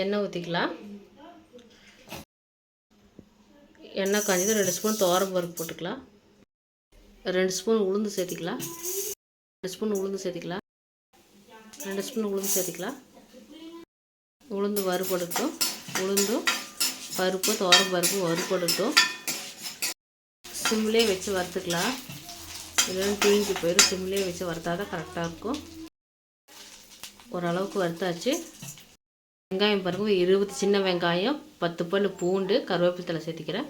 எண்ணெய் ஊற்றிக்கலாம் எண்ணெய் காஞ்சது ரெண்டு ஸ்பூன் துவரம் பருப்பு போட்டுக்கலாம். ரெண்டு ஸ்பூன் உளுந்து சேர்த்திக்கலாம். ரெண்டு ஸ்பூன் உளுந்து சேர்த்திக்கலாம். ரெண்டு ஸ்பூன் உளுந்து சேர்த்திக்கலாம். உளுந்து வறுபடட்டும் உளுந்தும் பருப்பு துவரம் பருப்பு வறுபடட்டும் சிம்லேயே வச்சு வறுத்துக்கலாம். இல்லைன்னா தீஞ்சு போயிடும் சிம்லேயே வச்சு வறுத்தாதான் கரெக்டாக இருக்கும். ஓரளவுக்கு வறுத்தாச்சு. வெங்காயம் பாருங்க இருபது சின்ன வெங்காயம் பத்து பல் பூண்டு கருவேப்பிலை தழை சேர்த்திக்கிறேன்.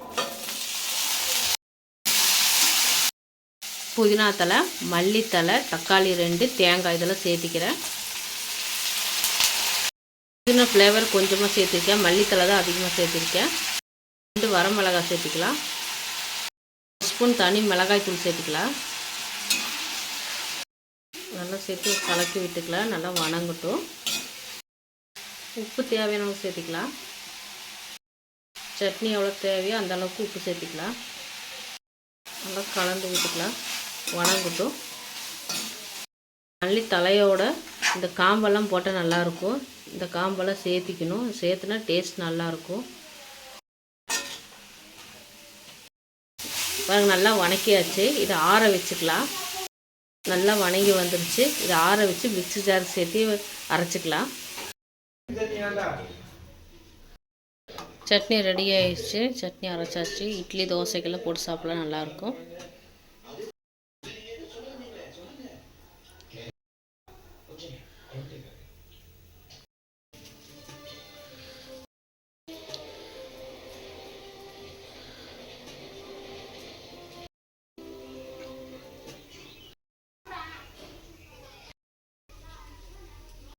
புதினா தலை மல்லித்தலை தக்காளி ரெண்டு தேங்காய் இதெல்லாம் சேர்த்திக்கிறேன். புதினா ஃப்ளேவர் கொஞ்சமாக சேர்த்துருக்கேன். மல்லித்தலை தான் அதிகமாக சேர்த்துருக்கேன். ரெண்டு வரமிளகாய் சேர்த்துக்கலாம். ஸ்பூன் தனி மிளகாய் தூள் சேர்த்துக்கலாம். நல்லா சேர்த்து கலக்கி விட்டுக்கலாம். நல்லா வணங்கட்டும். உப்பு தேவையான அளவு சேர்த்திக்கலாம். சட்னி எவ்வளோ தேவையோ அந்த அளவுக்கு உப்பு சேர்த்திக்கலாம். நல்லா கலந்து விட்டுக்கலாம் வணங்கட்டும். மல்லி தலையோட இந்த காம்பெல்லாம் போட்டால் நல்லாயிருக்கும். இந்த காம்பெல்லாம் சேர்த்திக்கணும். சேர்த்துனா டேஸ்ட் நல்லாயிருக்கும். பாருங்க நல்லா வணக்கியாச்சு. இதை ஆற வச்சுக்கலாம். நல்லா வணங்கி வந்துருச்சு. இதை ஆற வச்சு மிக்ஸி ஜார் சேர்த்து அரைச்சிக்கலாம். சட்னி ரெடி ஆயிடுச்சு. சட்னி அரைச்சாச்சு. இட்லி தோசைக்கெல்லாம் போட்டு சாப்பிடலாம். நல்லாயிருக்கும்